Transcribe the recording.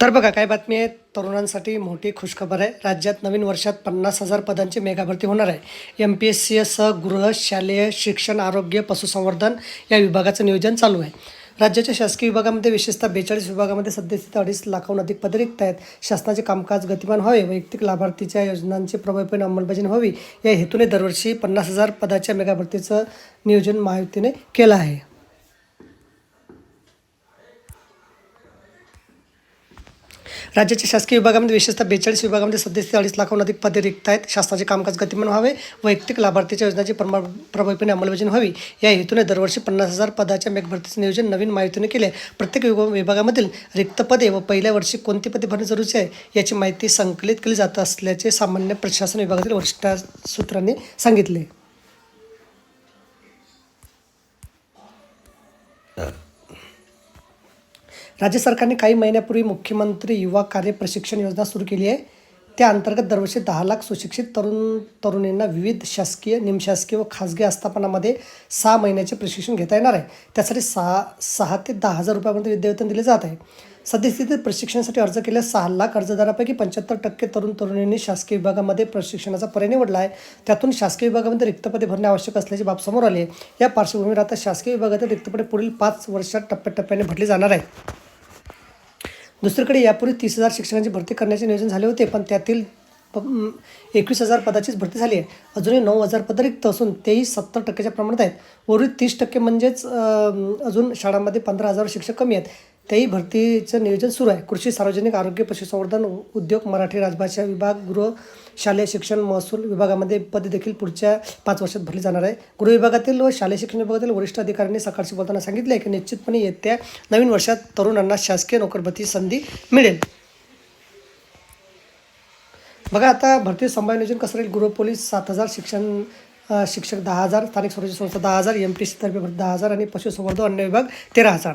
तर बघा काय बातमी आहे? तरुणांसाठी मोठी खुशखबर आहे. राज्यात नवीन वर्षात पन्नास हजार पदांची मेगाभरती होणार आहे. एम पी एस सी सह गृह शालेय शिक्षण आरोग्य पशुसंवर्धन या विभागाचं नियोजन चालू आहे. राज्याच्या शासकीय विभागामध्ये विशेषतः बेचाळीस विभागामध्ये सध्यास्थित अडीच लाखाहून अधिक पदे रिक्त आहेत. शासनाचे कामकाज गतिमान व्हावे वैयक्तिक लाभार्थीच्या योजनांची प्रभावीपणे अंमलबजावणी व्हावी या हेतूने दरवर्षी पन्नास हजार पदाच्या मेगाभरतीचं नियोजन महायुतीने केलं आहे. राज्याच्या शासकीय विभागामध्ये विशेषतः बेचाळीस विभागामध्ये सध्यास्थित अडीच लाखाहून अधिक पदे रिक्त आहेत. शासनाचे कामकाज गतिमान व्हावे. वैयक्तिक लाभार्थीच्या योजनाची प्रमा प्रभावीपणे अंमलबजावणी व्हावी. या हेतूने दरवर्षी पन्नास हजार पदाच्या मेघभरतीचे नियोजन नवीन माहितीने केले. प्रत्येक विभाग विभागामधील रिक्त पदे व पहिल्या वर्षी कोणती पदे भरणे जरुरीचे आहे याची माहिती संकलित केली जात असल्याचे सामान्य प्रशासन विभागातील वरिष्ठ सूत्रांनी सांगितले. राज्य सरकारने काही महिन्यापूर्वी मुख्यमंत्री युवा कार्य प्रशिक्षण योजना सुरू केली आहे. त्या अंतर्गत दरवर्षी दहा लाख सुशिक्षित तरुण तरुणींना विविध शासकीय निमशासकीय व खाजगी आस्थापनामध्ये सहा महिन्याचे प्रशिक्षण घेता येणार आहे. त्यासाठी सहा सहा ते दहा हजार रुपयापर्यंत विद्यावेतन दिले जात आहे. सद्यस्थितीत प्रशिक्षणासाठी अर्ज केल्यास सहा लाख अर्जदारापैकी पंच्याहत्तर टक्के तरुण तरुणींनी शासकीय विभागामध्ये प्रशिक्षणाचा पर्याय निवडला आहे. त्यातून शासकीय विभागामध्ये रिक्तपदे भरणे आवश्यक असल्याची बाब समोर आली आहे. या पार्श्वभूमीवर आता शासकीय विभागातील रिक्तपदे पुढील पाच वर्षात टप्प्याटप्प्याने भरली जाणार आहे दुसरीकडे यापूर्वी तीस हजार शिक्षकांची भरती करण्याचे नियोजन झाले होते पण त्यातील एकवीस हजार पदाचीच भरती झाली आहे. अजूनही नऊ हजार पद रिक्त असून तेही सत्तर टक्क्याच्या प्रमाणात आहेत. उर्वरित तीस टक्के म्हणजेच अजून शाळांमध्ये पंधरा हजार शिक्षक कमी आहेत. तेही भरतीचं नियोजन सुरू आहे. कृषी सार्वजनिक आरोग्य पशुसंवर्धन उद्योग मराठी राजभाषा विभाग गृह शालेय शिक्षण महसूल विभागामध्ये पदे देखील पुढच्या पाच वर्षात भरली जाणार आहे. गृह विभागातील व शालेय शिक्षण विभागातील वरिष्ठ अधिकाऱ्यांनी सकाळशी बोलताना सांगितले आहे की निश्चितपणे येत्या नवीन वर्षात तरुणांना शासकीय नोकरभरती संधी मिळेल. बघा आता भरती संभाव्य नियोजन कसं राहील? गृह पोलीस सात हजार शिक्षण शिक्षक दहा हजार स्थानिक स्वराज्य संस्था दहा हजार एम टी सी तर्फे दहा हजार आणि पशुसंवर्धन अन्य विभाग तेरा हजार.